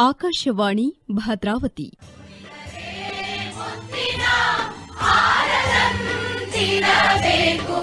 ಆಕಾಶವಾಣಿ ಭದ್ರಾವತಿ ತಿರಬೇಕು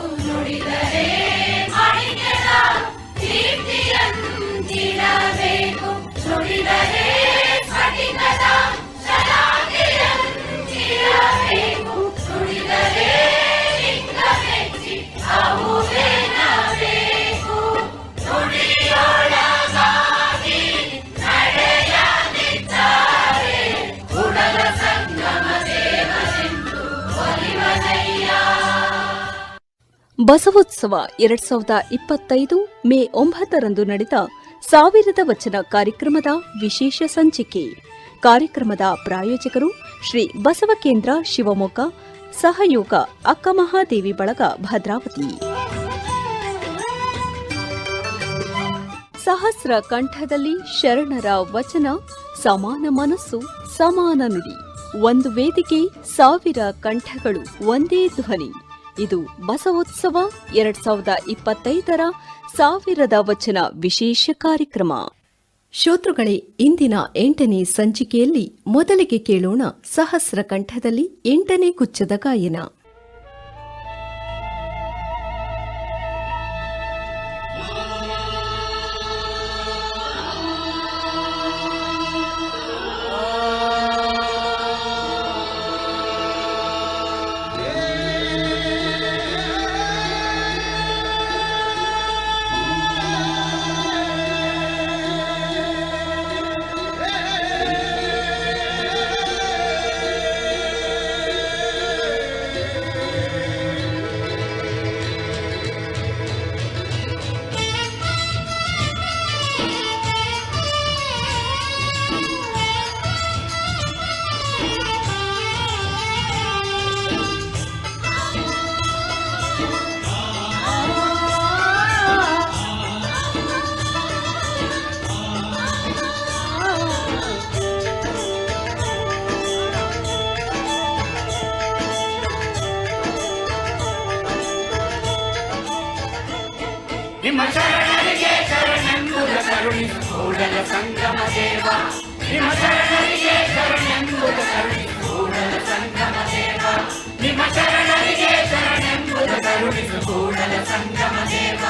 ಬಸವೋತ್ಸವ ಎರಡ್ ಸಾವಿರದ ಇಪ್ಪತ್ತೈದು ಮೇ ಒಂಬತ್ತರಂದು ನಡೆದ ಸಾವಿರದ ವಚನ ಕಾರ್ಯಕ್ರಮದ ವಿಶೇಷ ಸಂಚಿಕೆ. ಕಾರ್ಯಕ್ರಮದ ಪ್ರಾಯೋಜಕರು ಶ್ರೀ ಬಸವ ಕೇಂದ್ರ ಶಿವಮೊಗ್ಗ, ಸಹಯೋಗ ಅಕ್ಕಮಹಾದೇವಿ ಬಳಗ ಭದ್ರಾವತಿ. ಸಹಸ್ರ ಕಂಠದಲ್ಲಿ ಶರಣರ ವಚನ, ಸಮಾನ ಮನಸ್ಸು, ಸಮಾನ ನುಡಿ. ಒಂದು ವೇದಿಕೆ ಸಾವಿರ ಕಂಠಗಳು, ಒಂದೇ ಧ್ವನಿ. ಇದು ಬಸವೋತ್ಸವ ಎರಡ್ ಸಾವಿರದ ಇಪ್ಪತ್ತೈದರ ಸಾವಿರದ ವಚನ ವಿಶೇಷ ಕಾರ್ಯಕ್ರಮ. ಶ್ರೋತೃಗಳೇ ಇಂದಿನ ಎಂಟನೇ ಸಂಚಿಕೆಯಲ್ಲಿ ಮೊದಲಿಗೆ ಕೇಳೋಣ ಸಹಸ್ರ ಕಂಠದಲ್ಲಿ ಎಂಟನೇ ಕುಚ್ಚದ ಗಾಯನ. ಕರುಣಿಸು ಕೂಡಲ ಸಂಗಮ ದೇವ ನಿಮ್ಮ ಶರಣರಿಗೆ ಶರಣೆಂಬುದ ಕರುಣಿಸು ಕೂಡಲ ಸಂಗಮ ದೇವ ನಿಮ್ಮ ಶರಣರಿಗೆ ಶರಣೆಂಬುದ ಕರುಣಿಸು ಕೂಡಲ ಸಂಗಮ ದೇವ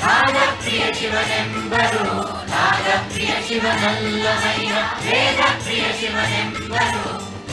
ನಾಗಪ್ರಿಯ ಶಿವನೆಂಬರು ನಾಗಪ್ರಿಯ ಶಿವನಲ್ಲವಯ್ಯ ವೇದ ಪ್ರಿಯ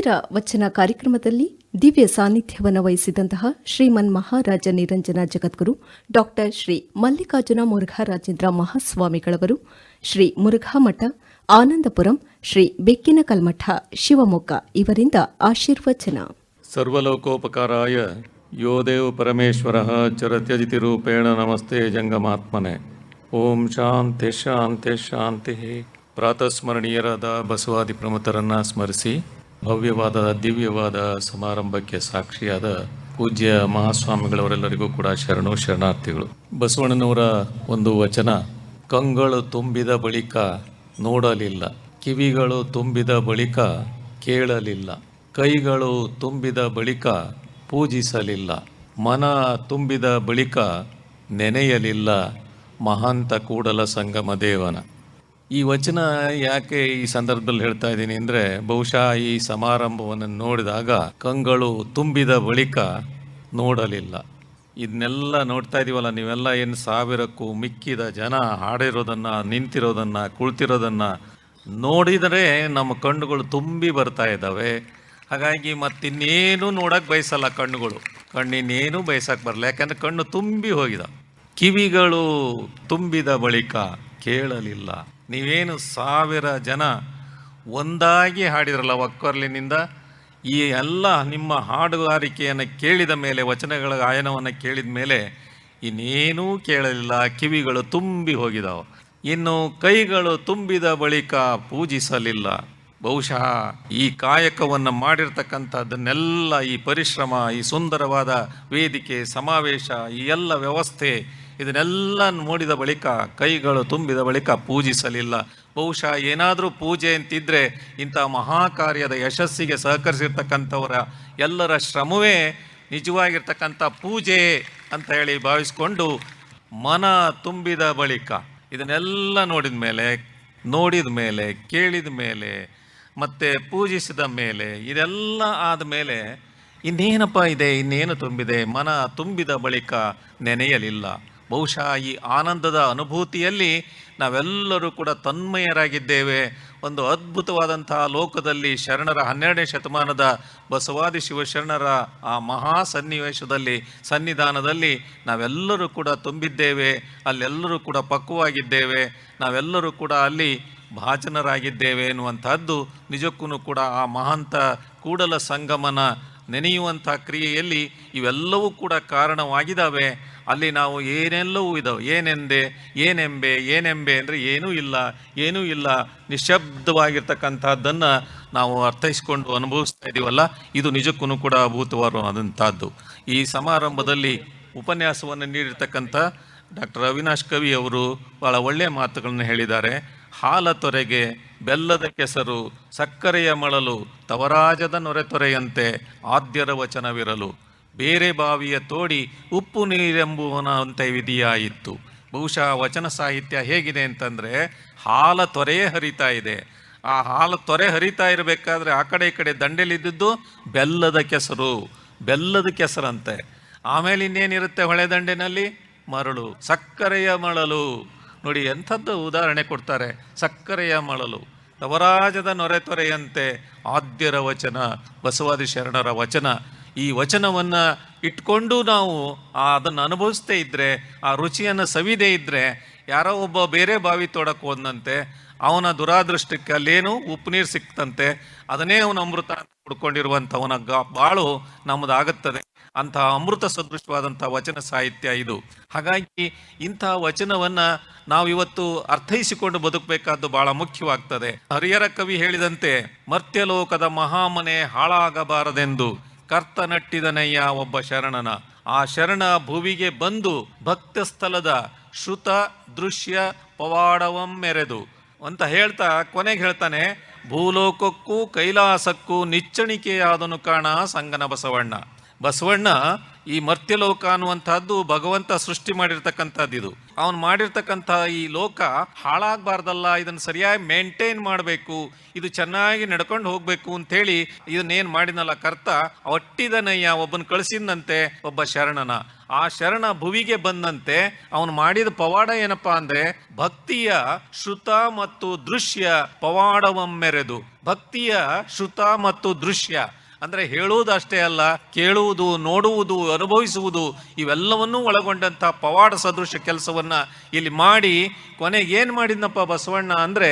ಸಾವಿರ ವಚನ ಕಾರ್ಯಕ್ರಮದಲ್ಲಿ ದಿವ್ಯ ಸಾನ್ನಿಧ್ಯವನ್ನು ವಹಿಸಿದಂತಹ ಶ್ರೀಮನ್ ಮಹಾರಾಜ ನಿರಂಜನ ಜಗದ್ಗುರು ಡಾಕ್ಟರ್ ಶ್ರೀ ಮಲ್ಲಿಕಾರ್ಜುನ ಮುರುಘರಾಜೇಂದ್ರ ಮಹಾಸ್ವಾಮಿಗಳವರು, ಶ್ರೀ ಮುರುಘಾಮಠ, ಆನಂದಪುರಂ, ಶ್ರೀ ಬೆಕ್ಕಿನ ಕಲ್ಮಠ ಶಿವಮೊಗ್ಗ ಇವರಿಂದ ಆಶೀರ್ವಚನ. ಸರ್ವಲೋಕೋಪಕಾರಾಯ ಯೋ ದೇವ ಪರಮೇಶ್ವರ ಚರತ್ಯಜಿತಿರೂಪೇಣ ನಮಸ್ತೆ ಜಂಗಮಾತ್ಮನೆ. ಓಂ ಶಾಂತಿ ಶಾಂತಿ ಶಾಂತಿ. ಪ್ರಾತಸ್ಮರಣೀಯರಾದ ಬಸವಾದಿ ಪ್ರಮುಖರನ್ನ ಸ್ಮರಿಸಿ ಭವ್ಯವಾದ, ದಿವ್ಯವಾದ ಸಮಾರಂಭಕ್ಕೆ ಸಾಕ್ಷಿಯಾದ ಪೂಜ್ಯ ಮಹಾಸ್ವಾಮಿಗಳವರೆಲ್ಲರಿಗೂ ಕೂಡ ಶರಣು ಶರಣಾರ್ಥಿಗಳು. ಬಸವಣ್ಣನವರ ಒಂದು ವಚನ, ಕಂಗಳು ತುಂಬಿದ ಬಳಿಕ ನೋಡಲಿಲ್ಲ, ಕಿವಿಗಳು ತುಂಬಿದ ಬಳಿಕ ಕೇಳಲಿಲ್ಲ, ಕೈಗಳು ತುಂಬಿದ ಬಳಿಕ ಪೂಜಿಸಲಿಲ್ಲ, ಮನ ತುಂಬಿದ ಬಳಿಕ ನೆನೆಯಲಿಲ್ಲ, ಮಹಾಂತ ಕೂಡಲ ಸಂಗಮ ದೇವನ. ಈ ವಚನ ಯಾಕೆ ಈ ಸಂದರ್ಭದಲ್ಲಿ ಹೇಳ್ತಾ ಇದ್ದೀನಿ ಅಂದರೆ, ಬಹುಶಃ ಈ ಸಮಾರಂಭವನ್ನು ನೋಡಿದಾಗ ಕಂಗಳು ತುಂಬಿದ ಬಳಿಕ ನೋಡಲಿಲ್ಲ. ಇದನ್ನೆಲ್ಲ ನೋಡ್ತಾ ಇದ್ದೀವಲ್ಲ ನೀವೆಲ್ಲ ಏನು ಸಾವಿರಕ್ಕೂ ಮಿಕ್ಕಿದ ಜನ, ಹಾಡಿರೋದನ್ನು, ನಿಂತಿರೋದನ್ನು, ಕುಳಿತಿರೋದನ್ನು ನೋಡಿದರೆ ನಮ್ಮ ಕಣ್ಣುಗಳು ತುಂಬಿ ಬರ್ತಾ ಇದ್ದಾವೆ. ಹಾಗಾಗಿ ಮತ್ತಿನ್ನೇನು ನೋಡಕ್ಕೆ ಬಯಸಲ್ಲ ಕಣ್ಣುಗಳು. ಕಣ್ಣಿನ್ನೇನು ಬಯಸಕ್ಕೆ ಬರಲ್ಲ. ಯಾಕಂದರೆ ಕಣ್ಣು ತುಂಬಿ ಹೋಗಿದ. ಕಿವಿಗಳು ತುಂಬಿದ ಬಳಿಕ ಕೇಳಲಿಲ್ಲ. ನೀವೇನು ಸಾವಿರ ಜನ ಒಂದಾಗಿ ಹಾಡಿದ್ರಲ್ಲ ಒಕ್ಕೊರ್ಲಿನಿಂದ, ಈ ಎಲ್ಲ ನಿಮ್ಮ ಹಾಡುಗಾರಿಕೆಯನ್ನು ಕೇಳಿದ ಮೇಲೆ, ವಚನಗಳ ಗಾಯನವನ್ನು ಕೇಳಿದ ಮೇಲೆ ಇನ್ನೇನೂ ಕೇಳಲಿಲ್ಲ. ಕಿವಿಗಳು ತುಂಬಿ ಹೋಗಿದಾವೆ. ಇನ್ನು ಕೈಗಳು ತುಂಬಿದ ಬಳಿಕ ಪೂಜಿಸಲಿಲ್ಲ. ಬಹುಶಃ ಈ ಕಾಯಕವನ್ನು ಮಾಡಿರ್ತಕ್ಕಂಥದ್ದನ್ನೆಲ್ಲ ಈ ಪರಿಶ್ರಮ, ಈ ಸುಂದರವಾದ ವೇದಿಕೆ, ಸಮಾವೇಶ, ಈ ಎಲ್ಲ ವ್ಯವಸ್ಥೆ ಇದನ್ನೆಲ್ಲ ನೋಡಿದ ಬಳಿಕ, ಕೈಗಳು ತುಂಬಿದ ಬಳಿಕ ಪೂಜಿಸಲಿಲ್ಲ. ಬಹುಶಃ ಏನಾದರೂ ಪೂಜೆ ಅಂತಿದ್ರೆ ಇಂಥ ಮಹಾಕಾರ್ಯದ ಯಶಸ್ಸಿಗೆ ಸಹಕರಿಸಿರ್ತಕ್ಕಂಥವರ ಎಲ್ಲರ ಶ್ರಮವೇ ನಿಜವಾಗಿರ್ತಕ್ಕಂಥ ಪೂಜೆ ಅಂತ ಹೇಳಿ ಭಾವಿಸ್ಕೊಂಡು ಮನ ತುಂಬಿದ ಬಳಿಕ, ಇದನ್ನೆಲ್ಲ ನೋಡಿದ ಮೇಲೆ ನೋಡಿದ ಮೇಲೆ, ಕೇಳಿದ ಮೇಲೆ, ಮತ್ತು ಪೂಜಿಸಿದ ಮೇಲೆ, ಇದೆಲ್ಲ ಆದ ಮೇಲೆ ಇನ್ನೇನಪ್ಪ ಇದೆ, ಇನ್ನೇನು ತುಂಬಿದೆ, ಮನ ತುಂಬಿದ ಬಳಿಕ ನೆನೆಯಲಿಲ್ಲ. ಬಹುಶಃ ಈ ಆನಂದದ ಅನುಭೂತಿಯಲ್ಲಿ ನಾವೆಲ್ಲರೂ ಕೂಡ ತನ್ಮಯರಾಗಿದ್ದೇವೆ. ಒಂದು ಅದ್ಭುತವಾದಂತಹ ಲೋಕದಲ್ಲಿ ಶರಣರ ಹನ್ನೆರಡನೇ ಶತಮಾನದ ಬಸವಾದಿ ಶಿವಶರಣರ ಆ ಮಹಾ ಸನ್ನಿವೇಶದಲ್ಲಿ, ಸನ್ನಿಧಾನದಲ್ಲಿ ನಾವೆಲ್ಲರೂ ಕೂಡ ತುಂಬಿದ್ದೇವೆ. ಅಲ್ಲೆಲ್ಲರೂ ಕೂಡ ಪಕ್ವವಾಗಿದ್ದೇವೆ. ನಾವೆಲ್ಲರೂ ಕೂಡ ಅಲ್ಲಿ ಭಾಜನರಾಗಿದ್ದೇವೆ ಎನ್ನುವಂಥದ್ದು ನಿಜಕ್ಕೂ ಕೂಡ ಆ ಮಹಾಂತ ಕೂಡಲ ಸಂಗಮನ ನೆನೆಯುವಂಥ ಕ್ರಿಯೆಯಲ್ಲಿ ಇವೆಲ್ಲವೂ ಕೂಡ ಕಾರಣವಾಗಿದ್ದಾವೆ. ಅಲ್ಲಿ ನಾವು ಏನೆಲ್ಲವೂ ಇದಾವೆ. ಏನೆಂದೆ, ಏನೆಂಬೆ ಏನೆಂಬೆ ಅಂದರೆ ಏನೂ ಇಲ್ಲ ಏನೂ ಇಲ್ಲ. ನಿಶಬ್ದವಾಗಿರ್ತಕ್ಕಂಥದ್ದನ್ನು ನಾವು ಅರ್ಥೈಸ್ಕೊಂಡು ಅನುಭವಿಸ್ತಾ ಇದ್ದೀವಲ್ಲ ಇದು ನಿಜಕ್ಕೂ ಕೂಡ ಅಭೂತವಾದಂಥದ್ದು ಈ ಸಮಾರಂಭದಲ್ಲಿ ಉಪನ್ಯಾಸವನ್ನು ನೀಡಿರ್ತಕ್ಕಂಥ ಡಾಕ್ಟರ್ ಅವಿನಾಶ್ ಕವಿ ಅವರು ಭಾಳ ಒಳ್ಳೆಯ ಮಾತುಗಳನ್ನು ಹೇಳಿದ್ದಾರೆ. ಹಾಲ ತೊರೆಗೆ ಬೆಲ್ಲದ ಕೆಸರು, ಸಕ್ಕರೆಯ ಮಳಲು, ತವರಾಜದ ನೊರೆತೊರೆಯಂತೆ ಆದ್ಯರ ವಚನವಿರಲು. ಬೇರೆ ಬಾವಿಯ ತೋಡಿ ಉಪ್ಪು ನೀರೆಂಬುವನಂತೆ ವಿಧಿಯಾಯಿತು. ಬಹುಶಃ ವಚನ ಸಾಹಿತ್ಯ ಹೇಗಿದೆ ಅಂತಂದರೆ, ಹಾಲ ತೊರೆಯೇ ಹರಿತಾ ಇದೆ. ಆ ಹಾಲು ತೊರೆ ಹರಿತಾ ಇರಬೇಕಾದ್ರೆ ಆ ಕಡೆ ಈ ಕಡೆ ದಂಡೆಲಿದ್ದದ್ದು ಬೆಲ್ಲದ ಕೆಸರು, ಬೆಲ್ಲದ ಕೆಸರಂತೆ. ಆಮೇಲೆ ಇನ್ನೇನಿರುತ್ತೆ ಹೊಳೆ ದಂಡೆನಲ್ಲಿ? ಮರಳು, ಸಕ್ಕರೆಯ ಮಳಲು. ನೋಡಿ, ಎಂಥದ್ದು ಉದಾಹರಣೆ ಕೊಡ್ತಾರೆ, ಸಕ್ಕರೆಯ ಮಳಲು. ನವರಾಜದ ನೊರೆತೊರೆಯಂತೆ ಆದ್ಯರ ವಚನ, ಬಸವಾದಿ ಶರಣರ ವಚನ. ಈ ವಚನವನ್ನು ಇಟ್ಕೊಂಡು ನಾವು ಅದನ್ನು ಅನುಭವಿಸ್ತೇ ಇದ್ದರೆ ಆ ರುಚಿಯನ್ನು ಸವಿದೇ ಇದ್ದರೆ ಯಾರೋ ಒಬ್ಬ ಬೇರೆ ಬಾವಿ ತೊಡಕ್ಕೆ ಹೋದಂತೆ ಅವನ ದುರಾದೃಷ್ಟಕ್ಕೆ ಅಲ್ಲೇನು ಉಪ್ಪು ನೀರು ಸಿಕ್ತಂತೆ, ಅದನ್ನೇ ಅವನ ಅಮೃತ ಅಂತ ಕುಡ್ಕೊಂಡಿರುವಂಥವನ ಗ ಬಾಳು ನಮ್ಮದಾಗುತ್ತದೆ ಅಂತಹ ಅಮೃತ ಸದೃಶವಾದಂಥ ವಚನ ಸಾಹಿತ್ಯ ಇದು. ಹಾಗಾಗಿ ಇಂತಹ ವಚನವನ್ನು ನಾವು ಇವತ್ತು ಅರ್ಥೈಸಿಕೊಂಡು ಬದುಕಬೇಕಾದ್ದು ಬಹಳ ಮುಖ್ಯವಾಗ್ತದೆ. ಹರಿಹರ ಕವಿ ಹೇಳಿದಂತೆ, ಮರ್ತ್ಯಲೋಕದ ಮಹಾಮನೆ ಹಾಳಾಗಬಾರದೆಂದು. ಕರ್ತ ನಟ್ಟಿದನಯ್ಯ ಒಬ್ಬ ಶರಣನ. ಆ ಶರಣ ಭುವಿಗೆ ಬಂದು ಭಕ್ತ ಸ್ಥಳದ ಶ್ರುತ ದೃಶ್ಯ ಪವಾಡವಂ ಮೆರೆದು ಅಂತ ಹೇಳ್ತಾ ಕೊನೆಗೆ ಹೇಳ್ತಾನೆ, ಭೂಲೋಕಕ್ಕೂ ಕೈಲಾಸಕ್ಕೂ ನಿಚ್ಚಣಿಕೆಯಾದನು ಕಾಣ ಸಂಗನ ಬಸವಣ್ಣ. ಬಸವಣ್ಣ ಈ ಮರ್ತ್ಯಲೋಕ ಅನ್ನುವಂಥದ್ದು ಭಗವಂತ ಸೃಷ್ಟಿ ಮಾಡಿರ್ತಕ್ಕಂಥದ್ದು ಇದು. ಅವನು ಮಾಡಿರ್ತಕ್ಕಂಥ ಈ ಲೋಕ ಹಾಳಾಗಬಾರ್ದಲ್ಲ, ಇದನ್ನು ಸರಿಯಾಗಿ ಮೇಂಟೈನ್ ಮಾಡಬೇಕು, ಇದು ಚೆನ್ನಾಗಿ ನಡ್ಕೊಂಡು ಹೋಗಬೇಕು ಅಂತೇಳಿ ಇದನ್ನೇನು ಮಾಡಿದ್ನಲ್ಲ ಕರ್ತ ಒಟ್ಟಿದನಯ್ಯ ಒಬ್ಬನ ಕಳಿಸಿದಂತೆ ಒಬ್ಬ ಶರಣನ. ಆ ಶರಣ ಭುವಿಗೆ ಬಂದಂತೆ ಅವನು ಮಾಡಿದ ಪವಾಡ ಏನಪ್ಪಾ ಅಂದ್ರೆ, ಭಕ್ತಿಯ ಶ್ರುತ ಮತ್ತು ದೃಶ್ಯ ಪವಾಡವಮ್ಮೆರೆದು. ಭಕ್ತಿಯ ಶ್ರುತ ಮತ್ತು ದೃಶ್ಯ. ಅಂದ್ರೆ ಹೇಳುವುದಷ್ಟೇ ಅಲ್ಲ, ಕೇಳುವುದು, ನೋಡುವುದು, ಅನುಭವಿಸುವುದು, ಇವೆಲ್ಲವನ್ನೂ ಒಳಗೊಂಡಂಥ ಪವಾಡ ಸದೃಶ ಕೆಲಸವನ್ನು ಇಲ್ಲಿ ಮಾಡಿ ಕೊನೆಗೆ ಏನು ಮಾಡಿದ್ನಪ್ಪ ಬಸವಣ್ಣ ಅಂದರೆ,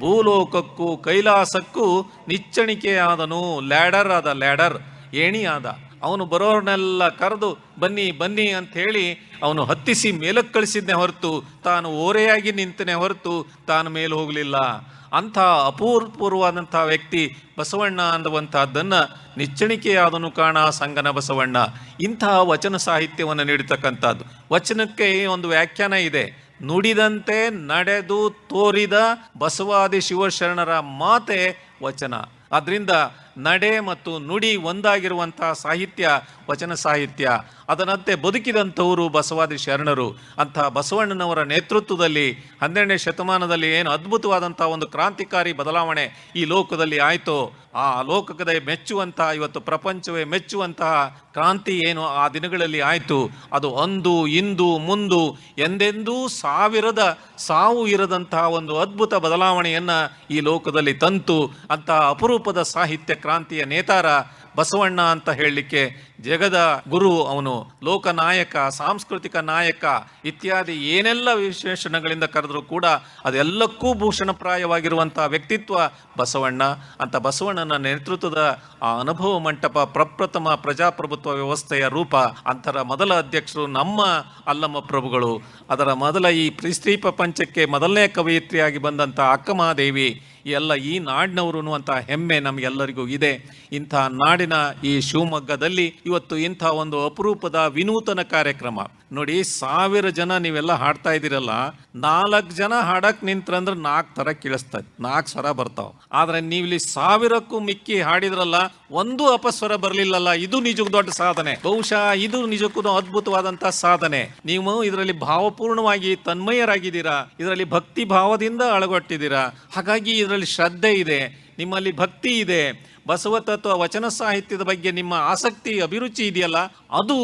ಭೂಲೋಕಕ್ಕೂ ಕೈಲಾಸಕ್ಕೂ ನಿಚ್ಚಣಿಕೆಯಾದನು ಲ್ಯಾಡರ್ ಆದ ಲ್ಯಾಡರ್, ಏಣಿ ಆದ. ಅವನು ಬರೋರನ್ನೆಲ್ಲ ಕರೆದು, ಬನ್ನಿ ಬನ್ನಿ ಅಂತ ಹೇಳಿ ಅವನು ಹತ್ತಿಸಿ ಮೇಲಕ್ಕೆ ಕಳಿಸಿದ್ನೇ ಹೊರತು, ತಾನು ಓರೆಯಾಗಿ ನಿಂತನೇ ಹೊರತು ತಾನು ಮೇಲೆ ಹೋಗಲಿಲ್ಲ. ಅಂಥ ಅಪೂರ್ವಪೂರ್ವಾದಂಥ ವ್ಯಕ್ತಿ ಬಸವಣ್ಣ ಅನ್ನುವಂಥದ್ದನ್ನು ನಿಚ್ಚಣಿಕೆಯಾದನು ಕಾಣ ಸಂಗನ ಬಸವಣ್ಣ. ಇಂತಹ ವಚನ ಸಾಹಿತ್ಯವನ್ನು ನೀಡತಕ್ಕಂಥದ್ದು. ವಚನಕ್ಕೆ ಒಂದು ವ್ಯಾಖ್ಯಾನ ಇದೆ. ನುಡಿದಂತೆ ನಡೆದು ತೋರಿದ ಬಸವಾದಿ ಶಿವಶರಣರ ಮಾತೆ ವಚನ. ಅದರಿಂದ ನಡೆ ಮತ್ತು ನುಡಿ ಒಂದಾಗಿರುವಂತಹ ಸಾಹಿತ್ಯ ವಚನ ಸಾಹಿತ್ಯ. ಅದರಂತೆ ಬದುಕಿದಂಥವರು ಬಸವಾದಿ ಶರಣರು. ಅಂತಹ ಬಸವಣ್ಣನವರ ನೇತೃತ್ವದಲ್ಲಿ ಹನ್ನೆರಡನೇ ಶತಮಾನದಲ್ಲಿ ಏನು ಅದ್ಭುತವಾದಂಥ ಒಂದು ಕ್ರಾಂತಿಕಾರಿ ಬದಲಾವಣೆ ಈ ಲೋಕದಲ್ಲಿ ಆಯಿತು, ಆ ಲೋಕದ ಮೆಚ್ಚುವಂತಹ ಇವತ್ತು ಪ್ರಪಂಚವೇ ಮೆಚ್ಚುವಂತಹ ಕ್ರಾಂತಿ ಏನು ಆ ದಿನಗಳಲ್ಲಿ ಆಯಿತು. ಅದು ಅಂದು, ಇಂದು, ಮುಂದು, ಎಂದೆಂದೂ ಸಾವಿರದ ಸಾವು ಇರದಂತಹ ಒಂದು ಅದ್ಭುತ ಬದಲಾವಣೆಯನ್ನು ಈ ಲೋಕದಲ್ಲಿ ತಂತು. ಅಂತ ಅಪರೂಪದ ಸಾಹಿತ್ಯ ಕ್ರಾಂತಿಯ ನೇತಾರ ಬಸವಣ್ಣ ಅಂತ ಹೇಳಲಿಕ್ಕೆ ಜಗದ ಗುರು ಅವನು, ಲೋಕನಾಯಕ, ಸಾಂಸ್ಕೃತಿಕ ನಾಯಕ ಇತ್ಯಾದಿ ಏನೆಲ್ಲ ವಿಶೇಷಣಗಳಿಂದ ಕರೆದರೂ ಕೂಡ ಅದೆಲ್ಲಕ್ಕೂ ಭೂಷಣಪ್ರಾಯವಾಗಿರುವಂಥ ವ್ಯಕ್ತಿತ್ವ ಬಸವಣ್ಣ. ಅಂತ ಬಸವಣ್ಣನ ನೇತೃತ್ವದ ಆ ಅನುಭವ ಮಂಟಪ ಪ್ರಪ್ರಥಮ ಪ್ರಜಾಪ್ರಭುತ್ವ ವ್ಯವಸ್ಥೆಯ ರೂಪ ಅಂತರ ಮೊದಲ ಅಧ್ಯಕ್ಷರು ನಮ್ಮ ಅಲ್ಲಮ್ಮ ಪ್ರಭುಗಳು. ಅದರ ಮೊದಲ ಈ ಸ್ತ್ರೀ ಪ್ರಪಂಚಕ್ಕೆ ಮೊದಲನೇ ಕವಯಿತ್ರಿಯಾಗಿ ಬಂದಂಥ ಅಕ್ಕಮಹಾದೇವಿ ಎಲ್ಲ ಈ ನಾಡಿನವರು ಅಂತ ಹೆಮ್ಮೆ ನಮಗೆಲ್ಲರಿಗೂ ಇದೆ. ಇಂಥ ನಾಡಿನ ಈ ಶಿವಮೊಗ್ಗದಲ್ಲಿ ಇವತ್ತು ಇಂಥ ಒಂದು ಅಪರೂಪದ ವಿನೂತನ ಕಾರ್ಯಕ್ರಮ. ನೋಡಿ, ಸಾವಿರ ಜನ ನೀವೆಲ್ಲ ಹಾಡ್ತಾ ಇದ್ದೀರಲ್ಲ, ನಾಲ್ಕು ಜನ ಹಾಡಕ್ ನಿಂತ್ರಂದ್ರೆ ನಾಲ್ಕು ಥರ ಕೇಳಿಸ್ತದೆ ನಾಲ್ಕು ಸ್ವರ ಬರ್ತಾವ. ಆದ್ರೆ ನೀವಿಲ್ಲಿ ಇಲ್ಲಿ ಸಾವಿರಕ್ಕೂ ಮಿಕ್ಕಿ ಹಾಡಿದ್ರಲ್ಲ, ಒಂದು ಅಪಸ್ವರ ಬರಲಿಲ್ಲಲ್ಲ, ಇದು ನಿಜಕ್ಕೂ ದೊಡ್ಡ ಸಾಧನೆ. ಬಹುಶಃ ಇದು ನಿಜಕ್ಕೂ ಅದ್ಭುತವಾದಂತಹ ಸಾಧನೆ. ನೀವು ಇದರಲ್ಲಿ ಭಾವಪೂರ್ಣವಾಗಿ ತನ್ಮಯರಾಗಿದ್ದೀರಾ, ಇದರಲ್ಲಿ ಭಕ್ತಿ ಭಾವದಿಂದ ಅಳಗೊಟ್ಟಿದ್ದೀರಾ. ಹಾಗಾಗಿ ಇದರಲ್ಲಿ ಶ್ರದ್ಧೆ ಇದೆ, ನಿಮ್ಮಲ್ಲಿ ಭಕ್ತಿ ಇದೆ ಬಸವ ತತ್ವ ವಚನ ಸಾಹಿತ್ಯದ ಬಗ್ಗೆ ನಿಮ್ಮ ಆಸಕ್ತಿ, ಅಭಿರುಚಿ ಇದೆಯಲ್ಲ, ಅದು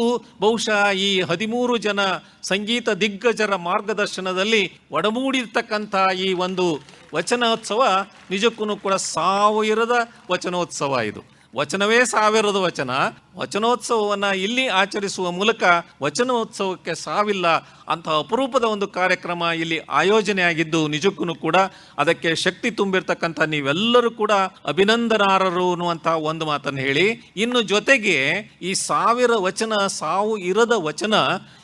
ಬಹುಶಃ ಈ ಹದಿಮೂರು ಜನ ಸಂಗೀತ ದಿಗ್ಗಜರ ಮಾರ್ಗದರ್ಶನದಲ್ಲಿ ಒಡಮೂಡಿರ್ತಕ್ಕಂಥ ಈ ಒಂದು ವಚನೋತ್ಸವ. ನಿಜಕ್ಕೂ ಕೂಡ ಸಾವಿರದ ವಚನೋತ್ಸವ ಇದು. ವಚನವೇ ಸಾವಿರದ ವಚನ. ವಚನೋತ್ಸವವನ್ನು ಇಲ್ಲಿ ಆಚರಿಸುವ ಮೂಲಕ ವಚನೋತ್ಸವಕ್ಕೆ ಸಾವಿಲ್ಲ. ಅಂತಹ ಅಪರೂಪದ ಒಂದು ಕಾರ್ಯಕ್ರಮ ಇಲ್ಲಿ ಆಯೋಜನೆ ಆಗಿದ್ದು ನಿಜಕ್ಕೂ ಕೂಡ ಅದಕ್ಕೆ ಶಕ್ತಿ ತುಂಬಿರ್ತಕ್ಕಂಥ ನೀವೆಲ್ಲರೂ ಕೂಡ ಅಭಿನಂದನಾರರು ಅನ್ನುವಂಥ ಒಂದು ಮಾತನ್ನು ಹೇಳಿ. ಇನ್ನು ಜೊತೆಗೆ ಈ ಸಾವಿರ ವಚನ, ಸಾವು ಇರದ ವಚನ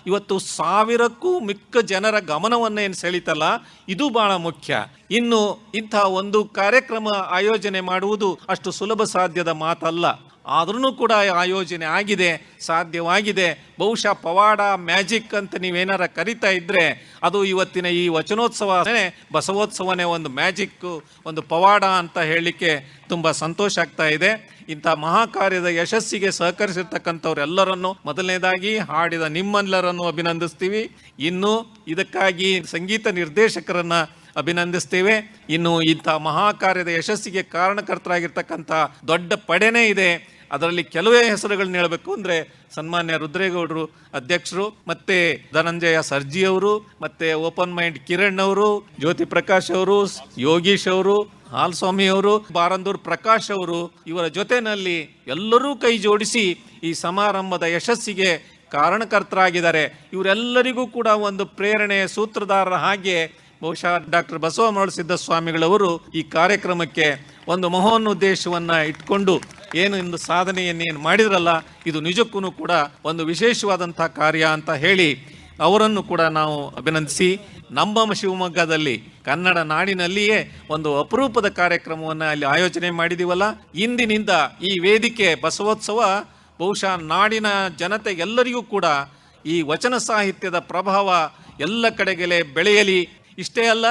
ಇವತ್ತು ಸಾವಿರಕ್ಕೂ ಮಿಕ್ಕ ಜನರ ಗಮನವನ್ನು ಏನು ಸೆಳೀತಲ್ಲ, ಇದು ಬಹಳ ಮುಖ್ಯ. ಇನ್ನು ಇಂಥ ಒಂದು ಕಾರ್ಯಕ್ರಮ ಆಯೋಜನೆ ಮಾಡುವುದು ಅಷ್ಟು ಸುಲಭ ಸಾಧ್ಯದ ಮಾತಲ್ಲ. ಆದ್ರೂ ಕೂಡ ಆಯೋಜನೆ ಆಗಿದೆ, ಸಾಧ್ಯವಾಗಿದೆ. ಬಹುಶಃ ಪವಾಡ, ಮ್ಯಾಜಿಕ್ ಅಂತ ನೀವೇನಾರ ಕರಿತಾ ಇದ್ರೆ ಅದು ಇವತ್ತಿನ ಈ ವಚನೋತ್ಸವ ಬಸವೋತ್ಸವನೇ ಒಂದು ಮ್ಯಾಜಿಕ್, ಒಂದು ಪವಾಡ ಅಂತ ಹೇಳಲಿಕ್ಕೆ ತುಂಬ ಸಂತೋಷ ಆಗ್ತಾ ಇದೆ. ಇಂಥ ಮಹಾಕಾರ್ಯದ ಯಶಸ್ಸಿಗೆ ಸಹಕರಿಸಿರ್ತಕ್ಕಂಥವ್ರೆಲ್ಲರನ್ನು ಮೊದಲನೇದಾಗಿ ಹಾಡಿದ ನಿಮ್ಮೆಲ್ಲರನ್ನು ಅಭಿನಂದಿಸ್ತೀವಿ. ಇನ್ನು ಇದಕ್ಕಾಗಿ ಸಂಗೀತ ನಿರ್ದೇಶಕರನ್ನ ಅಭಿನಂದಿಸ್ತೇವೆ. ಇನ್ನು ಇಂಥ ಮಹಾಕಾರ್ಯದ ಯಶಸ್ಸಿಗೆ ಕಾರಣಕರ್ತರಾಗಿರ್ತಕ್ಕಂಥ ದೊಡ್ಡ ಪಡೆನೇ ಇದೆ. ಅದರಲ್ಲಿ ಕೆಲವೇ ಹೆಸರುಗಳನ್ನ ಹೇಳಬೇಕು. ಅಂದರೆ ಸನ್ಮಾನ್ಯ ರುದ್ರೇಗೌಡರು ಅಧ್ಯಕ್ಷರು, ಮತ್ತೆ ಧನಂಜಯ ಸರ್ಜಿ ಅವರು ಮತ್ತೆ ಓಪನ್ ಮೈಂಡ್ ಕಿರಣ್ ಅವರು, ಜ್ಯೋತಿ ಪ್ರಕಾಶ್ ಅವರು, ಯೋಗೀಶ್ ಅವರು, ಹಾಲ್ಸ್ವಾಮಿ ಅವರು, ಬಾರಂದೂರ್ ಪ್ರಕಾಶ್ ಅವರು ಇವರ ಜೊತೆಯಲ್ಲಿ ಎಲ್ಲರೂ ಕೈ ಜೋಡಿಸಿ ಈ ಸಮಾರಂಭದ ಯಶಸ್ಸಿಗೆ ಕಾರಣಕರ್ತರಾಗಿದ್ದಾರೆ. ಇವರೆಲ್ಲರಿಗೂ ಕೂಡ ಒಂದು ಪ್ರೇರಣೆ ಸೂತ್ರಧಾರರ ಹಾಗೆ ಬಹುಶಃ ಡಾಕ್ಟರ್ ಬಸವ ಸ್ವಾಮಿಗಳವರು ಈ ಕಾರ್ಯಕ್ರಮಕ್ಕೆ ಒಂದು ಮಹೋನ್ನುದ್ದೇಶವನ್ನು ಇಟ್ಕೊಂಡು ಏನು ಇಂದು ಸಾಧನೆಯನ್ನೇನು ಮಾಡಿದ್ರಲ್ಲ, ಇದು ನಿಜಕ್ಕೂ ಕೂಡ ಒಂದು ವಿಶೇಷವಾದಂಥ ಕಾರ್ಯ ಅಂತ ಹೇಳಿ ಅವರನ್ನು ಕೂಡ ನಾವು ಅಭಿನಂದಿಸಿ, ನಮ್ಮ ಶಿವಮೊಗ್ಗದಲ್ಲಿ, ಕನ್ನಡ ನಾಡಿನಲ್ಲಿಯೇ ಒಂದು ಅಪರೂಪದ ಕಾರ್ಯಕ್ರಮವನ್ನು ಅಲ್ಲಿ ಆಯೋಜನೆ ಮಾಡಿದೀವಲ್ಲ, ಇಂದಿನಿಂದ ಈ ವೇದಿಕೆ ಬಸವೋತ್ಸವ, ಬಹುಶಃ ನಾಡಿನ ಜನತೆ ಎಲ್ಲರಿಗೂ ಕೂಡ ಈ ವಚನ ಸಾಹಿತ್ಯದ ಪ್ರಭಾವ ಎಲ್ಲ ಕಡೆಗೆಲೆ ಬೆಳೆಯಲಿ. ಇಷ್ಟೇ ಅಲ್ಲ,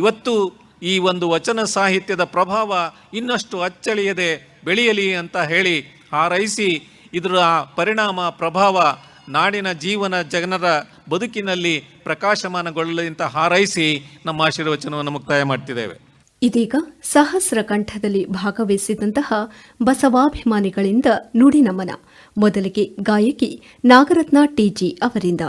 ಇವತ್ತು ಈ ಒಂದು ವಚನ ಸಾಹಿತ್ಯದ ಪ್ರಭಾವ ಇನ್ನಷ್ಟು ಅಚ್ಚಳಿಯದೆ ಬೆಳೆಯಲಿ ಅಂತ ಹೇಳಿ ಹಾರೈಸಿ ಇದರ ಪರಿಣಾಮ ಪ್ರಭಾವ ನಾಡಿನ ಜೀವನ ಜನರ ಬದುಕಿನಲ್ಲಿ ಪ್ರಕಾಶಮಾನಗೊಳ್ಳಲಿ ಅಂತ ಹಾರೈಸಿ ನಮ್ಮ ಆಶೀರ್ವಚನವನ್ನು ಮುಕ್ತಾಯ ಮಾಡ್ತಿದ್ದೇವೆ. ಇದೀಗ ಸಹಸ್ರ ಕಂಠದಲ್ಲಿ ಭಾಗವಹಿಸಿದಂತಹ ಬಸವಾಭಿಮಾನಿಗಳಿಂದ ನುಡಿ ನಮನ. ಮೊದಲಿಗೆ ಗಾಯಕಿ ನಾಗರತ್ನ ಟಿಜಿ ಅವರಿಂದ.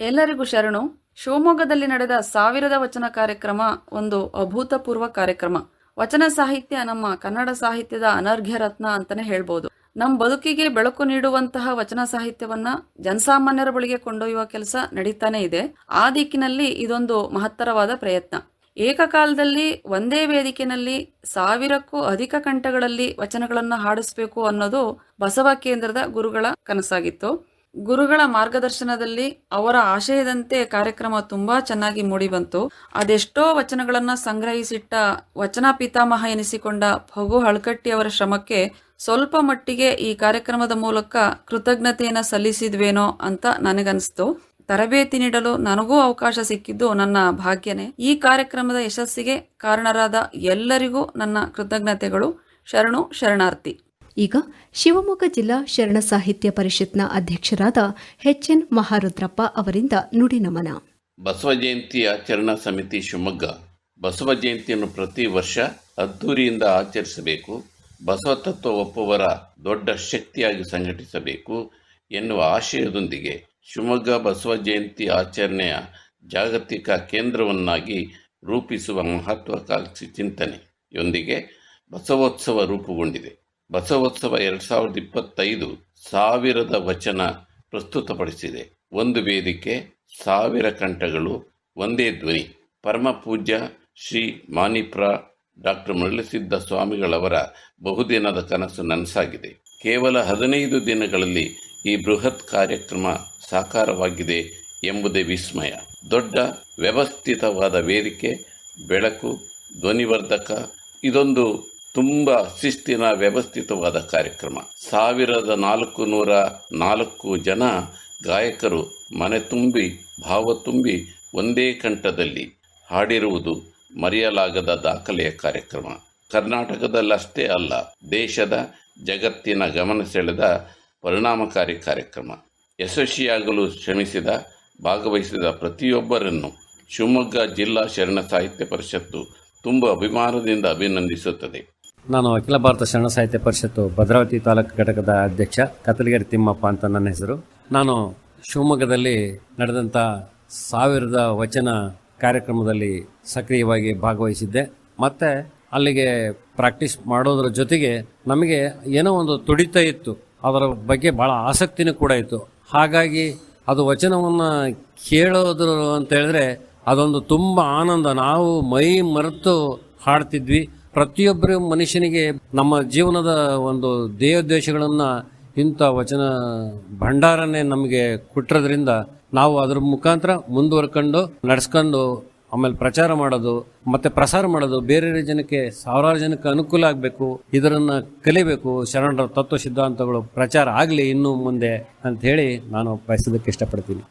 ಎಲ್ಲರಿಗೂ ಶರಣು. ಶಿವಮೊಗ್ಗದಲ್ಲಿ ನಡೆದ ಸಾವಿರದ ವಚನ ಕಾರ್ಯಕ್ರಮ ಒಂದು ಅಭೂತಪೂರ್ವ ಕಾರ್ಯಕ್ರಮ. ವಚನ ಸಾಹಿತ್ಯ ನಮ್ಮ ಕನ್ನಡ ಸಾಹಿತ್ಯದ ಅನರ್ಘ್ಯ ರತ್ನ ಅಂತಾನೆ ಹೇಳ್ಬೋದು. ನಮ್ಮ ಬದುಕಿಗೆ ಬೆಳಕು ನೀಡುವಂತಹ ವಚನ ಸಾಹಿತ್ಯವನ್ನ ಜನಸಾಮಾನ್ಯರ ಬಳಿಗೆ ಕೊಂಡೊಯ್ಯುವ ಕೆಲಸ ನಡೀತಾನೆ ಇದೆ. ಆ ದಿಕ್ಕಿನಲ್ಲಿ ಇದೊಂದು ಮಹತ್ತರವಾದ ಪ್ರಯತ್ನ. ಏಕಕಾಲದಲ್ಲಿ ಒಂದೇ ವೇದಿಕೆನಲ್ಲಿ ಸಾವಿರಕ್ಕೂ ಅಧಿಕ ಕಂಠಗಳಲ್ಲಿ ವಚನಗಳನ್ನು ಹಾಡಿಸ್ಬೇಕು ಅನ್ನೋದು ಬಸವ ಕೇಂದ್ರದ ಗುರುಗಳ ಕನಸಾಗಿತ್ತು. ಗುರುಗಳ ಮಾರ್ಗದರ್ಶನದಲ್ಲಿ ಅವರ ಆಶಯದಂತೆ ಕಾರ್ಯಕ್ರಮ ತುಂಬಾ ಚೆನ್ನಾಗಿ ಮೂಡಿಬಂತು ಅದೆಷ್ಟೋ ವಚನಗಳನ್ನು ಸಂಗ್ರಹಿಸಿಟ್ಟ ವಚನ ಪಿತಾಮಹ ಎನಿಸಿಕೊಂಡ ಭಗು ಹಳ್ಕಟ್ಟಿ ಅವರ ಶ್ರಮಕ್ಕೆ ಸ್ವಲ್ಪ ಮಟ್ಟಿಗೆ ಈ ಕಾರ್ಯಕ್ರಮದ ಮೂಲಕ ಕೃತಜ್ಞತೆಯನ್ನು ಸಲ್ಲಿಸಿದ್ವೇನೋ ಅಂತ ನನಗನ್ನಿಸ್ತು. ತರಬೇತಿ ನೀಡಲು ನನಗೂ ಅವಕಾಶ ಸಿಕ್ಕಿದ್ದು ನನ್ನ ಭಾಗ್ಯನೇ. ಈ ಕಾರ್ಯಕ್ರಮದ ಯಶಸ್ಸಿಗೆ ಕಾರಣರಾದ ಎಲ್ಲರಿಗೂ ನನ್ನ ಕೃತಜ್ಞತೆಗಳು. ಶರಣು ಶರಣಾರ್ಥಿ. ಈಗ ಶಿವಮೊಗ್ಗ ಜಿಲ್ಲಾ ಶರಣ ಸಾಹಿತ್ಯ ಪರಿಷತ್ನ ಅಧ್ಯಕ್ಷರಾದ ಎಚ್ಎನ್ ಮಹಾರುದ್ರಪ್ಪ ಅವರಿಂದ ನುಡಿ ನಮನ. ಬಸವ ಜಯಂತಿ ಆಚರಣಾ ಸಮಿತಿ ಶಿವಮೊಗ್ಗ. ಬಸವ ಜಯಂತಿಯನ್ನು ಪ್ರತಿ ವರ್ಷ ಅದ್ದೂರಿಯಿಂದ ಆಚರಿಸಬೇಕು. ಬಸವ ತತ್ವ ಒಪ್ಪುವರ ದೊಡ್ಡ ಶಕ್ತಿಯಾಗಿ ಸಂಘಟಿಸಬೇಕು ಎನ್ನುವ ಆಶಯದೊಂದಿಗೆ ಶಿವಮೊಗ್ಗ ಬಸವ ಜಯಂತಿ ಆಚರಣೆಯ ಜಾಗತಿಕ ಕೇಂದ್ರವನ್ನಾಗಿ ರೂಪಿಸುವ ಮಹತ್ವಾಕಾಂಕ್ಷಿ ಚಿಂತನೆಯೊಂದಿಗೆ ಬಸವೋತ್ಸವ ರೂಪುಗೊಂಡಿದೆ. ಬಸವೋತ್ಸವ ಎರಡು ಸಾವಿರದ ಇಪ್ಪತ್ತೈದು ಸಾವಿರದ ವಚನ ಪ್ರಸ್ತುತಪಡಿಸಿದೆ. ಒಂದು ವೇದಿಕೆ, ಸಾವಿರ ಕಂಠಗಳು, ಒಂದೇ ಧ್ವನಿ. ಪರಮ ಪೂಜ್ಯ ಶ್ರೀ ಮಾನಿಪ್ರ ಡಾಕ್ಟರ್ ಮರಳಸಿದ್ದ ಸ್ವಾಮಿಗಳವರ ಬಹುದಿನದ ಕನಸು ನನಸಾಗಿದೆ. ಕೇವಲ ಹದಿನೈದು ದಿನಗಳಲ್ಲಿ ಈ ಬೃಹತ್ ಕಾರ್ಯಕ್ರಮ ಸಾಕಾರವಾಗಿದೆ ಎಂಬುದೇ ವಿಸ್ಮಯ. ದೊಡ್ಡ ವ್ಯವಸ್ಥಿತವಾದ ವೇದಿಕೆ, ಬೆಳಕು, ಧ್ವನಿವರ್ಧಕ, ಇದೊಂದು ತುಂಬ ಶಿಸ್ತಿನ ವ್ಯವಸ್ಥಿತವಾದ ಕಾರ್ಯಕ್ರಮ. ಸಾವಿರದ ನಾಲ್ಕು ನೂರ ನಾಲ್ಕು ಜನ ಗಾಯಕರು ಮನೆ ತುಂಬಿ, ಭಾವ ತುಂಬಿ ಒಂದೇ ಕಂಠದಲ್ಲಿ ಹಾಡಿರುವುದು ಮರೆಯಲಾಗದ ದಾಖಲೆಯ ಕಾರ್ಯಕ್ರಮ. ಕರ್ನಾಟಕದಲ್ಲಷ್ಟೇ ಅಲ್ಲ, ದೇಶದ ಜಗತ್ತಿನ ಗಮನ ಸೆಳೆದ ಪರಿಣಾಮಕಾರಿ ಕಾರ್ಯಕ್ರಮ. ಯಶಸ್ವಿಯಾಗಲು ಶ್ರಮಿಸಿದ, ಭಾಗವಹಿಸಿದ ಪ್ರತಿಯೊಬ್ಬರನ್ನು ಶಿವಮೊಗ್ಗ ಜಿಲ್ಲಾ ಶರಣ ಸಾಹಿತ್ಯ ಪರಿಷತ್ತು ತುಂಬ ಅಭಿಮಾನದಿಂದ ಅಭಿನಂದಿಸುತ್ತದೆ. ನಾನು ಅಖಿಲ ಭಾರತ ಶರಣ ಸಾಹಿತ್ಯ ಪರಿಷತ್ತು ಭದ್ರಾವತಿ ತಾಲೂಕು ಘಟಕದ ಅಧ್ಯಕ್ಷ ಕತ್ತಲಗೆರೆ ತಿಮ್ಮಪ್ಪ ಅಂತ ನನ್ನ ಹೆಸರು. ನಾನು ಶಿವಮೊಗ್ಗದಲ್ಲಿ ನಡೆದಂಥ ಸಾವಿರದ ವಚನ ಕಾರ್ಯಕ್ರಮದಲ್ಲಿ ಸಕ್ರಿಯವಾಗಿ ಭಾಗವಹಿಸಿದ್ದೆ. ಮತ್ತು ಅಲ್ಲಿಗೆ ಪ್ರಾಕ್ಟೀಸ್ ಮಾಡೋದ್ರ ಜೊತೆಗೆ ನಮಗೆ ಏನೋ ಒಂದು ತುಡಿತ ಇತ್ತು. ಅದರ ಬಗ್ಗೆ ಭಾಳ ಆಸಕ್ತಿನೂ ಕೂಡ ಇತ್ತು. ಹಾಗಾಗಿ ಅದು ವಚನವನ್ನು ಕೇಳೋದ್ರು ಅಂತ ಹೇಳಿದ್ರೆ ಅದೊಂದು ತುಂಬ ಆನಂದ. ನಾವು ಮೈ ಮರೆತು ಹಾಡ್ತಿದ್ವಿ. ಪ್ರತಿಯೊಬ್ಬರು ಮನುಷ್ಯನಿಗೆ ನಮ್ಮ ಜೀವನದ ಒಂದು ದೇಹೋದ್ದೇಶಗಳನ್ನು ಇಂಥ ವಚನ ಭಂಡಾರನೇ ನಮಗೆ ಕೊಟ್ಟಿರೋದ್ರಿಂದ ನಾವು ಅದ್ರ ಮುಖಾಂತರ ಮುಂದುವರ್ಕೊಂಡು ನಡೆಸ್ಕೊಂಡು ಆಮೇಲೆ ಪ್ರಚಾರ ಮಾಡೋದು, ಮತ್ತೆ ಪ್ರಸಾರ ಮಾಡೋದು, ಬೇರೆ ಜನಕ್ಕೆ ಸಾವಿರಾರು ಜನಕ್ಕೆ ಅನುಕೂಲ ಆಗಬೇಕು, ಇದರನ್ನ ಕಲಿಬೇಕು, ಶರಣರ ತತ್ವ ಸಿದ್ಧಾಂತಗಳು ಪ್ರಚಾರ ಆಗಲಿ ಇನ್ನು ಮುಂದೆ ಅಂತ ಹೇಳಿ ನಾನು ಬಯಸೋದಕ್ಕೆ ಇಷ್ಟಪಡ್ತೀನಿ.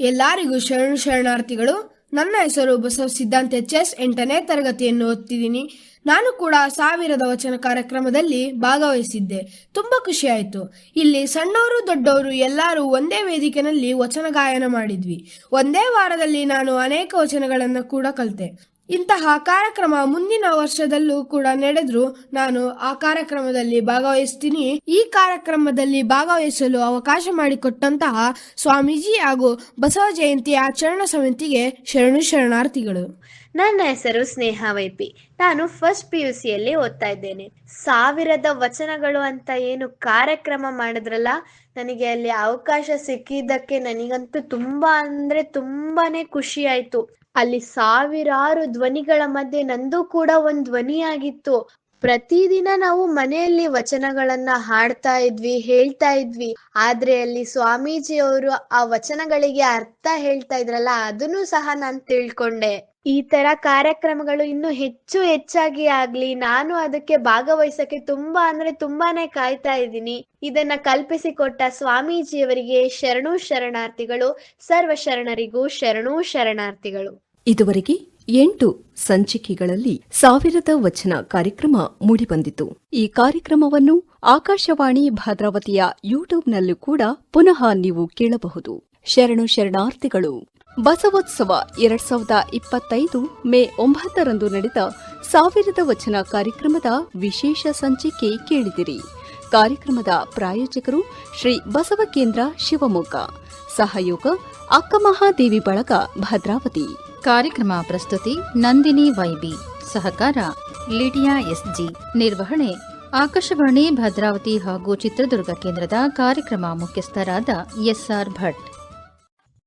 ಎಲ್ಲರಿಗೂ ಶರಣ ಶರಣಾರ್ಥಿಗಳು, ನನ್ನ ಹೆಸರು ಬಸವ ಸಿದ್ಧಾಂತ ಎಚ್ ಎಸ್ ಎಂಟನೇ ತರಗತಿಯನ್ನು ಓದ್ತಿದ್ದೀನಿ. ನಾನು ಕೂಡ ಸಾವಿರದ ವಚನ ಕಾರ್ಯಕ್ರಮದಲ್ಲಿ ಭಾಗವಹಿಸಿದ್ದೆ. ತುಂಬಾ ಖುಷಿ ಆಯಿತು ಇಲ್ಲಿ ಸಣ್ಣವರು, ದೊಡ್ಡವರು ಎಲ್ಲರೂ ಒಂದೇ ವೇದಿಕೆನಲ್ಲಿ ವಚನ ಗಾಯನ ಮಾಡಿದ್ವಿ. ಒಂದೇ ವಾರದಲ್ಲಿ ನಾನು ಅನೇಕ ವಚನಗಳನ್ನು ಕೂಡ ಕಲಿತೆ. ಇಂತಹ ಕಾರ್ಯಕ್ರಮ ಮುಂದಿನ ವರ್ಷದಲ್ಲೂ ಕೂಡ ನಡೆದ್ರು ನಾನು ಆ ಕಾರ್ಯಕ್ರಮದಲ್ಲಿ ಭಾಗವಹಿಸ್ತೀನಿ. ಈ ಕಾರ್ಯಕ್ರಮದಲ್ಲಿ ಭಾಗವಹಿಸಲು ಅವಕಾಶ ಮಾಡಿಕೊಟ್ಟಂತಹ ಸ್ವಾಮೀಜಿ ಹಾಗೂ ಬಸವ ಜಯಂತಿ ಆಚರಣಾ ಸಮಿತಿಗೆ ಶರಣು ಶರಣಾರ್ಥಿಗಳು. ನನ್ನ ಹೆಸರು ಸ್ನೇಹ ವೈಪಿ. ನಾನು ಫಸ್ಟ್ ಪಿ ಯು ಸಿಯಲ್ಲಿ ಓದ್ತಾ ಇದ್ದೇನೆ. ಸಾವಿರದ ವಚನಗಳು ಅಂತ ಏನು ಕಾರ್ಯಕ್ರಮ ಮಾಡಿದ್ರಲ್ಲ, ನನಗೆ ಅಲ್ಲಿ ಅವಕಾಶ ಸಿಕ್ಕಿದ್ದಕ್ಕೆ ನನಗಂತೂ ತುಂಬಾ ಅಂದ್ರೆ ತುಂಬಾನೇ ಖುಷಿ ಆಯ್ತು. ಅಲ್ಲಿ ಸಾವಿರಾರು ಧ್ವನಿಗಳ ಮಧ್ಯೆ ನಂದು ಕೂಡ ಒಂದ್ ಧ್ವನಿಯಾಗಿತ್ತು. ಪ್ರತಿದಿನ ನಾವು ಮನೆಯಲ್ಲಿ ವಚನಗಳನ್ನ ಹಾಡ್ತಾ ಇದ್ವಿ, ಹೇಳ್ತಾ ಇದ್ವಿ. ಆದ್ರೆ ಅಲ್ಲಿ ಸ್ವಾಮೀಜಿ ಅವರು ಆ ವಚನಗಳಿಗೆ ಅರ್ಥ ಹೇಳ್ತಾ ಇದ್ರಲ್ಲ, ಅದನ್ನು ಸಹ ನಾನು ತಿಳ್ಕೊಂಡೆ. ಈ ತರ ಕಾರ್ಯಕ್ರಮಗಳು ಇನ್ನು ಹೆಚ್ಚು ಹೆಚ್ಚಾಗಿ ಆಗ್ಲಿ, ನಾನು ಅದಕ್ಕೆ ಭಾಗವಹಿಸಕ್ಕೆ ತುಂಬಾ ಅಂದ್ರೆ ತುಂಬಾನೇ ಕಾಯ್ತಾ ಇದ್ದೀನಿ. ಇದನ್ನ ಕಲ್ಪಿಸಿಕೊಟ್ಟ ಸ್ವಾಮೀಜಿಯವರಿಗೆ ಶರಣು ಶರಣಾರ್ಥಿಗಳು, ಸರ್ವ ಶರಣರಿಗೂ ಶರಣು ಶರಣಾರ್ಥಿಗಳು. ಇದುವರೆಗೆ ಎಂಟು ಸಂಚಿಕೆಗಳಲ್ಲಿ ಸಾವಿರದ ವಚನ ಕಾರ್ಯಕ್ರಮ ಮೂಡಿಬಂದಿತು. ಈ ಕಾರ್ಯಕ್ರಮವನ್ನು ಆಕಾಶವಾಣಿ ಭದ್ರಾವತಿಯ ಯೂಟ್ಯೂಬ್ನಲ್ಲೂ ಕೂಡ ಪುನಃ ನೀವು ಕೇಳಬಹುದು. ಶರಣು ಶರಣಾರ್ಥಿಗಳು ಬಸವೋತ್ಸವ ಎರಡ್ ಸಾವಿರದ ಇಪ್ಪತ್ತೈದು ಮೇ ಒಂಬತ್ತರಂದು ನಡೆದ ಸಾವಿರದ ವಚನ ಕಾರ್ಯಕ್ರಮದ ವಿಶೇಷ ಸಂಚಿಕೆ ಕೇಳಿದಿರಿ. ಕಾರ್ಯಕ್ರಮದ ಪ್ರಾಯೋಜಕರು ಶ್ರೀ ಬಸವ ಕೇಂದ್ರ ಶಿವಮೊಗ್ಗ. ಸಹಯೋಗ ಅಕ್ಕಮಹಾದೇವಿ ಬಳಗ ಭದ್ರಾವತಿ. ಕಾರ್ಯಕ್ರಮ ಪ್ರಸ್ತುತಿ ನಂದಿನಿ ವೈಬಿ. ಸಹಕಾರ ಲಿಡಿಯಾ ಎಸ್ಜಿ. ನಿರ್ವಹಣೆ ಆಕಾಶವಾಣಿ ಭದ್ರಾವತಿ ಹಾಗೂ ಚಿತ್ರದುರ್ಗ ಕೇಂದ್ರದ ಕಾರ್ಯಕ್ರಮ ಮುಖ್ಯಸ್ಥರಾದ ಎಸ್ಆರ್ ಭಟ್.